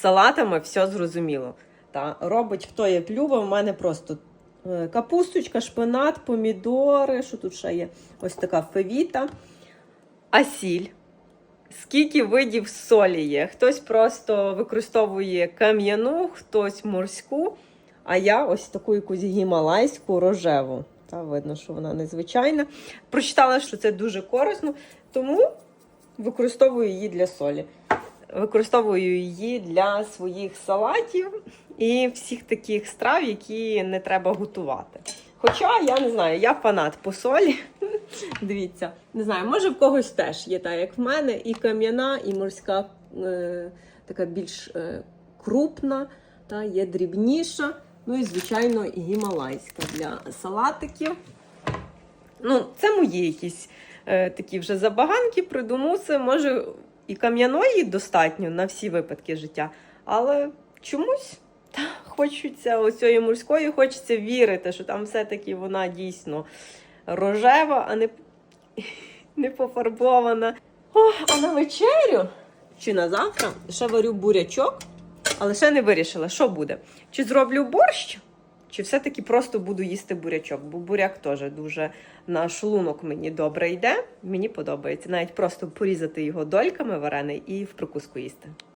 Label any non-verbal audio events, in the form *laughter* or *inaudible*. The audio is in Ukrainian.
салатами все зрозуміло. Та, робить хто як любить, у мене просто е, капусточка, шпинат, помідори, що тут ще є? Ось така февіта. А сіль. Скільки видів солі є? Хтось просто використовує кам'яну, хтось морську, а я ось таку якусь гімалайську рожеву. Та видно, що вона незвичайна. Прочитала, що це дуже корисно, тому використовую її для солі. Використовую її для своїх салатів і всіх таких страв, які не треба готувати. Хоча я не знаю, я фанат по солі. *laughs* Дивіться, не знаю, може в когось теж є так, як в мене, і кам'яна, і морська е, така більш е, крупна, та є дрібніша. Ну і, звичайно, і гімалайська для салатиків. Ну, це мої якісь е, такі вже забаганки, придумуси. Може, і кам'яної достатньо на всі випадки життя, але чомусь та, хочеться оцієї морської, хочеться вірити, що там все-таки вона дійсно рожева, а не, *laughs* не пофарбована. О, а на вечерю чи на завтра ще варю бурячок, але ще не вирішила, що буде. Чи зроблю борщ, чи все-таки просто буду їсти бурячок, бо буряк теж дуже на шлунок мені добре йде. Мені подобається навіть просто порізати його дольками варений і в прикуску їсти.